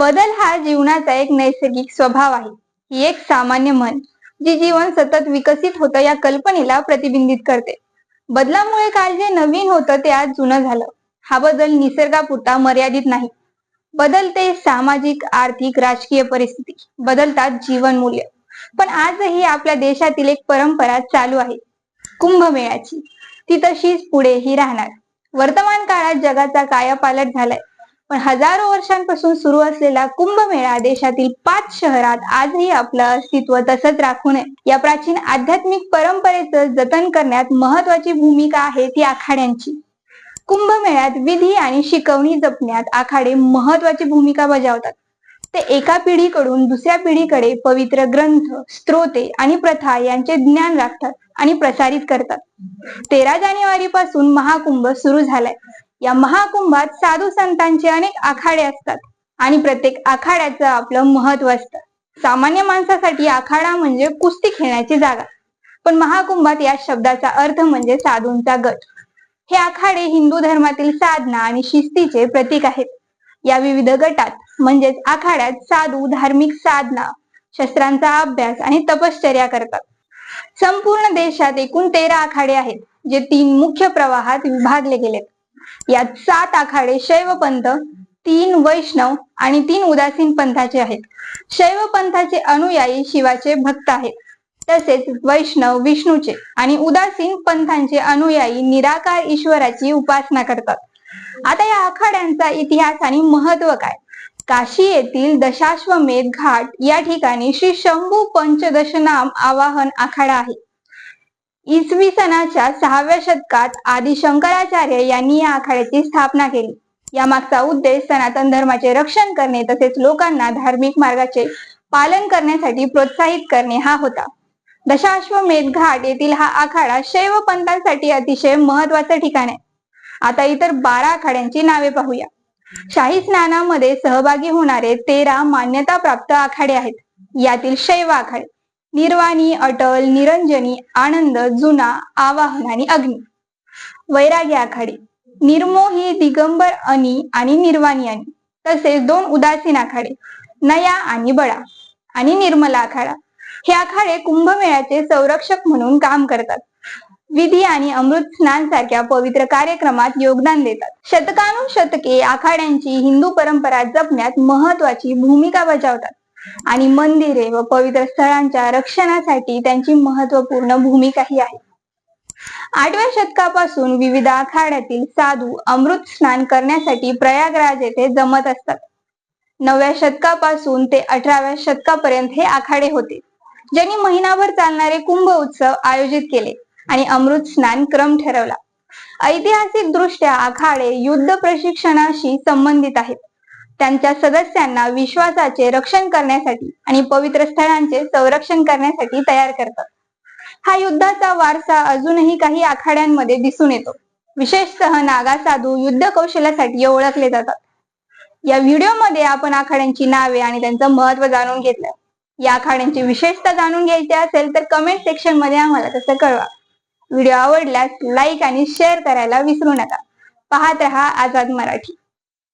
बदल हा जीवनाचा एक नैसर्गिक स्वभाव आहे. ही एक सामान्य म्हण जी जीवन सतत विकसित होतं या कल्पनेला प्रतिबिंबित करते. बदलामुळे काल जे नवीन होतं ते आज जुनं झालं. हा बदल निसर्गापुरता मर्यादित नाही. बदलते सामाजिक आर्थिक राजकीय परिस्थिती बदलतात जीवन मूल्य. पण आजही आपल्या देशातील एक परंपरा चालू आहे. कुंभमेळ्याची. ती तशीच पुढेही राहणार. वर्तमान काळात जगाचा कायापालट झालाय. पण हजारो वर्षांपासून सुरू असलेला कुंभमेळा देशातील पाच शहरात आजही आपलं अस्तित्व तसंच राखू नये या प्राचीन आध्यात्मिक परंपरेचं जतन करण्यात महत्वाची भूमिका आहे ती आखाड्यांची. कुंभमेळ्यात विधी आणि शिकवणी जपण्यात आखाडे महत्वाची भूमिका बजावतात. ते एका पिढीकडून दुसऱ्या पिढीकडे पवित्र ग्रंथ स्त्रोते आणि प्रथा यांचे ज्ञान राखतात आणि प्रसारित करतात. तेरा जानेवारी पासून महाकुंभ सुरू झालाय. या महाकुंभात साधू संतांचे अनेक आखाडे असतात आणि प्रत्येक आखाड्याचं आपलं महत्त्व असतं. सामान्य माणसासाठी आखाडा म्हणजे कुस्ती खेळण्याची जागा. पण महाकुंभात या शब्दाचा अर्थ म्हणजे साधूंचा गट. हे आखाडे हिंदू धर्मातील साधना आणि शिस्तीचे प्रतीक आहेत. या विविध गटात म्हणजेच आखाड्यात साधू धार्मिक साधना शस्त्रांचा अभ्यास आणि तपश्चर्या करतात. संपूर्ण देशात एकूण तेरा आखाडे आहेत जे तीन मुख्य प्रवाहात विभागले गेलेत. यात सात आखाडे शैव पंथ तीन वैष्णव आणि तीन उदासीन पंथाचे आहेत. शैव पंथाचे अनुयायी शिवाचे भक्त आहेत. तसेच वैष्णव विष्णूचे आणि उदासीन पंथांचे अनुयायी निराकार ईश्वराची उपासना करतात. आता या आखाड्यांचा इतिहास आणि महत्त्व काय? काशी येथील दशाश्वमेध घाट या ठिकाणी श्री शंभू पंचदशनाम आवाहन आखाडा आहे. इसवी सणाच्या सहाव्या शतकात आदि शंकराचार्य यांनी या आखाड्याची स्थापना केली. यामागचा उद्देश सनातन धर्माचे रक्षण करणे तसेच लोकांना धार्मिक मार्गाचे पालन करण्यासाठी प्रोत्साहित करणे हा होता. दशाश्वमेध घाट येथील हा आखाडा शैव पंथांसाठी अतिशय महत्वाचं ठिकाण आहे. आता इतर बारा आखाड्यांची नावे पाहूया. शाही स्नानामध्ये सहभागी होणारे तेरा मान्यता प्राप्त आखाडे आहेत. यातील शैव आखाडे निर्वाणी अटल निरंजनी आनंद जुना आवाहन आणि अग्नी. वैराग्य आखाडे. निर्मोही दिगंबर अनी आणि निर्वाणी आणि तसेच दोन उदासीन आखाडे. नया आणि बळा आणि निर्मला आखाडा. हे आखाडे कुंभमेळ्याचे संरक्षक म्हणून काम करतात. विधी आणि अमृत स्नान सारख्या पवित्र कार्यक्रमात योगदान देतात. शतकानुशतके आखाड्यांची हिंदू परंपरा जपण्यात महत्वाची भूमिका बजावतात. आणि मंदिरे व पवित्र स्थळांच्या रक्षणासाठी त्यांची महत्त्वपूर्ण भूमिकाही आहे. आठव्या शतकापासून विविध आखाड्यातील साधू अमृत स्नान करण्यासाठी प्रयागराज येथे जमत असतात. नवव्या शतकापासून ते अठराव्या शतकापर्यंत हे आखाडे होते ज्यांनी महिनाभर चालणारे कुंभ उत्सव आयोजित केले आणि अमृत स्नान क्रम ठरवला. ऐतिहासिक दृष्ट्या आखाडे युद्ध प्रशिक्षणाशी संबंधित आहेत. त्यांच्या सदस्यांना विश्वासाचे रक्षण करण्यासाठी आणि पवित्र स्थळांचे संरक्षण करण्यासाठी तयार करतात. हा युद्धाचा वारसा अजूनही काही आखाड्यांमध्ये दिसून येतो. विशेषतः नागा साधू युद्ध कौशल्यासाठी ओळखले जातात. या व्हिडिओमध्ये आपण आखाड्यांची नावे आणि त्यांचं महत्त्व जाणून घेतलं. या आखाड्यांची विशेषता जाणून घ्यायची असेल तर कमेंट सेक्शनमध्ये आम्हाला तसं कळवा. व्हिडिओ आवडल्यास लाईक आणि शेअर करायला विसरू नका. पाहत रहा आझाद मराठी.